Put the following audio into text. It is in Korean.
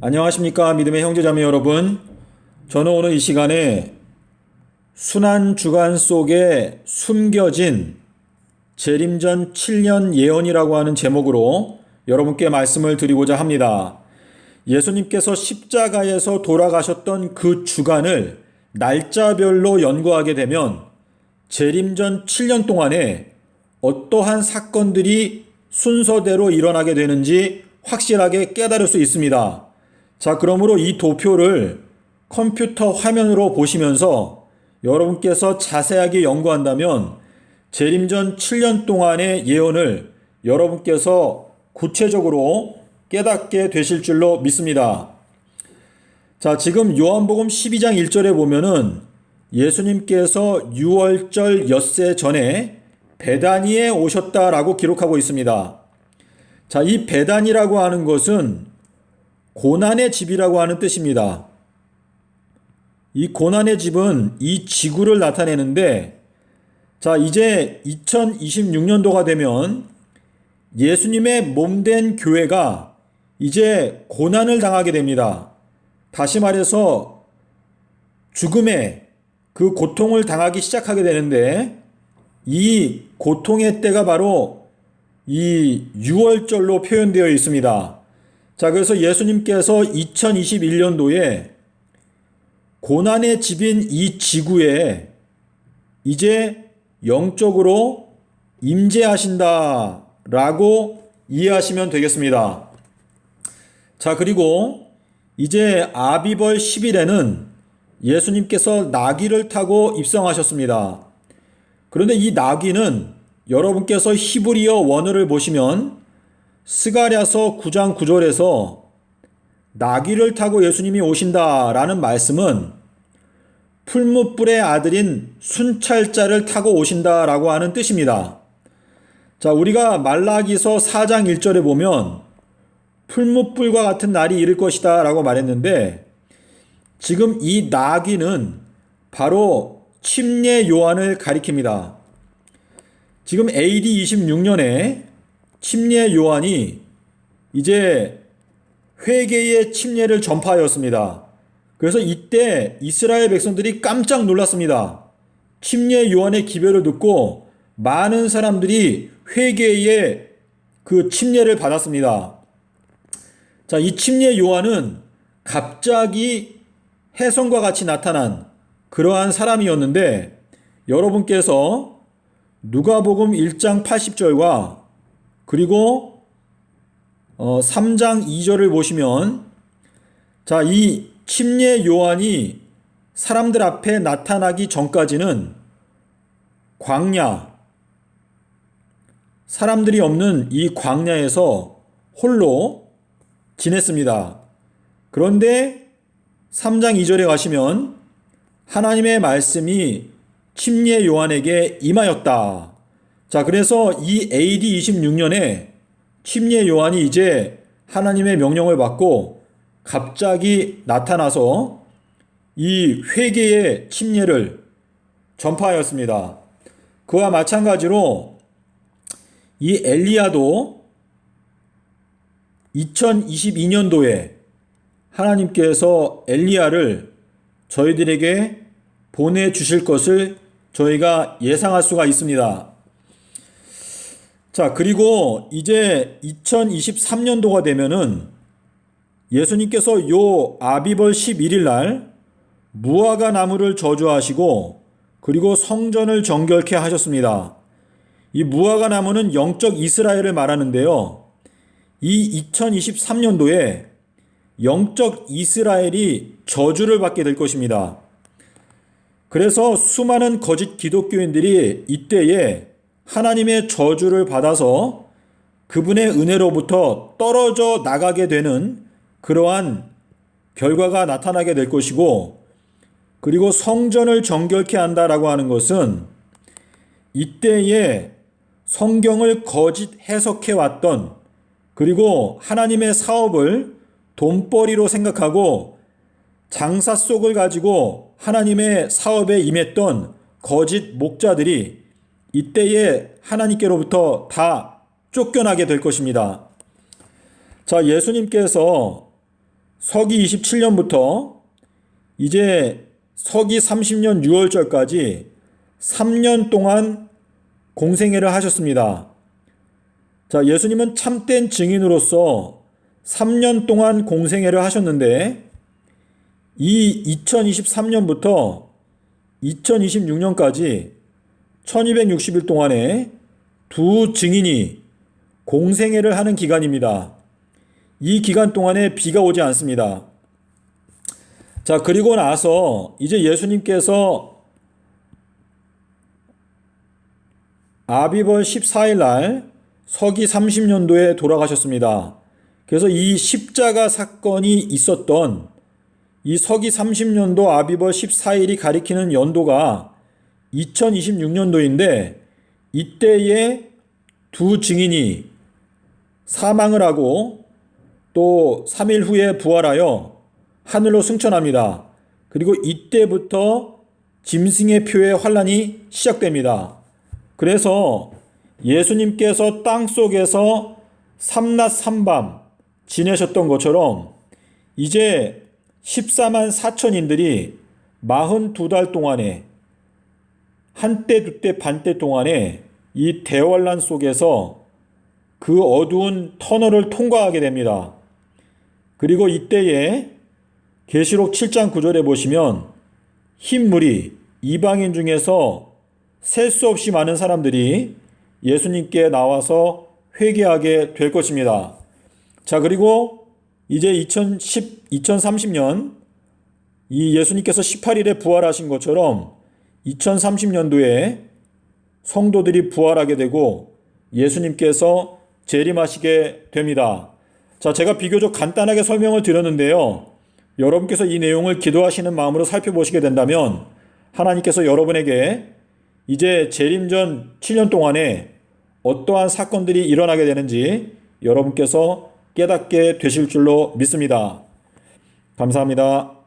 안녕하십니까 믿음의 형제자매 여러분 저는 오늘 이 시간에 순환 주간 속에 숨겨진 재림전 7년 예언이라고 하는 제목으로 여러분께 말씀을 드리고자 합니다. 예수님께서 십자가에서 돌아가셨던 그 주간을 날짜별로 연구하게 되면 재림전 7년 동안에 어떠한 사건들이 순서대로 일어나게 되는지 확실하게 깨달을 수 있습니다. 자, 그러므로 이 도표를 컴퓨터 화면으로 보시면서 여러분께서 자세하게 연구한다면 재림전 7년 동안의 예언을 여러분께서 구체적으로 깨닫게 되실 줄로 믿습니다. 자, 지금 요한복음 12장 1절에 보면은 예수님께서 6월절 엿새 전에 베다니에 오셨다라고 기록하고 있습니다. 자, 이 베단이라고 하는 것은 고난의 집이라고 하는 뜻입니다. 이 고난의 집은 이 지구를 나타내는데, 자, 이제 2026년도가 되면 예수님의 몸된 교회가 이제 고난을 당하게 됩니다. 다시 말해서 죽음의 그 고통을 당하기 시작하게 되는데, 이 고통의 때가 바로 이 6월절로 표현되어 있습니다. 자, 그래서 예수님께서 2021년도에 고난의 집인 이 지구에 이제 영적으로 임재하신다 라고 이해하시면 되겠습니다. 자, 그리고 이제 아비벌 10일에는 예수님께서 나귀를 타고 입성하셨습니다. 그런데 이 나귀는 여러분께서 히브리어 원어를 보시면 스가랴서 9장 9절에서 나귀를 타고 예수님이 오신다라는 말씀은 풀무불의 아들인 순찰자를 타고 오신다라고 하는 뜻입니다. 자, 우리가 말라기서 4장 1절에 보면 풀무불과 같은 날이 이를 것이다 라고 말했는데 지금 이 나귀는 바로 침례 요한을 가리킵니다. 지금 AD 26년에 침례 요한이 이제 회개의 침례를 전파하였습니다. 그래서 이때 이스라엘 백성들이 깜짝 놀랐습니다. 침례 요한의 기별을 듣고 많은 사람들이 회개의 그 침례를 받았습니다. 자, 이 침례 요한은 갑자기 해성과 같이 나타난 그러한 사람이었는데 여러분께서 누가복음 1장 80절과 그리고 어, 3장 2절을 보시면 자, 이 침례 요한이 사람들 앞에 나타나기 전까지는 광야 사람들이 없는 이 광야에서 홀로 지냈습니다. 그런데 3장 2절에 가시면 하나님의 말씀이 침례 요한에게 임하였다. 자, 그래서 이 AD 26년에 침례 요한이 이제 하나님의 명령을 받고 갑자기 나타나서 이 회개의 침례를 전파하였습니다. 그와 마찬가지로 이 엘리야도 2022년도에 하나님께서 엘리야를 저희들에게 보내 주실 것을 저희가 예상할 수가 있습니다. 자, 그리고 이제 2023년도가 되면은 예수님께서 요 아비벌 11일 날 무화과 나무를 저주하시고 그리고 성전을 정결케 하셨습니다. 이 무화과 나무는 영적 이스라엘을 말하는데요. 이 2023년도에 영적 이스라엘이 저주를 받게 될 것입니다. 그래서 수많은 거짓 기독교인들이 이때에 하나님의 저주를 받아서 그분의 은혜로부터 떨어져 나가게 되는 그러한 결과가 나타나게 될 것이고 그리고 성전을 정결케 한다라고 하는 것은 이때에 성경을 거짓 해석해 왔던 그리고 하나님의 사업을 돈벌이로 생각하고 장사 속을 가지고 하나님의 사업에 임했던 거짓 목자들이 이때에 하나님께로부터 다 쫓겨나게 될 것입니다. 자, 예수님께서 서기 27년부터 이제 서기 30년 6월절까지 3년 동안 공생애를 하셨습니다. 자, 예수님은 참된 증인으로서 3년 동안 공생애를 하셨는데 이 2023년부터 2026년까지 1260일 동안에 두 증인이 공생애를 하는 기간입니다. 이 기간 동안에 비가 오지 않습니다. 자, 그리고 나서 이제 예수님께서 아비벌 14일 날 서기 30년도에 돌아가셨습니다. 그래서 이 십자가 사건이 있었던 이 서기 30년도 아비벌 14일이 가리키는 연도가 2026년도인데 이때에 두 증인이 사망을 하고 또 3일 후에 부활하여 하늘로 승천합니다. 그리고 이때부터 짐승의 표의 환란이 시작됩니다. 그래서 예수님께서 땅 속에서 삼낮 삼밤 지내셨던 것처럼 이제 14만 4천인들이 42달 동안에 한때 두때 반때 동안에 이 대환란 속에서 그 어두운 터널을 통과하게 됩니다. 그리고 이때에 계시록 7장 9절에 보시면 흰 물이 이방인 중에서 셀 수 없이 많은 사람들이 예수님께 나와서 회개하게 될 것입니다. 자, 그리고 이제 2010, 2030년 이 예수님께서 18일에 부활하신 것처럼 2030년도에 성도들이 부활하게 되고 예수님께서 재림하시게 됩니다. 자, 제가 비교적 간단하게 설명을 드렸는데요. 여러분께서 이 내용을 기도하시는 마음으로 살펴보시게 된다면 하나님께서 여러분에게 이제 재림 전 7년 동안에 어떠한 사건들이 일어나게 되는지 여러분께서 깨닫게 되실 줄로 믿습니다. 감사합니다.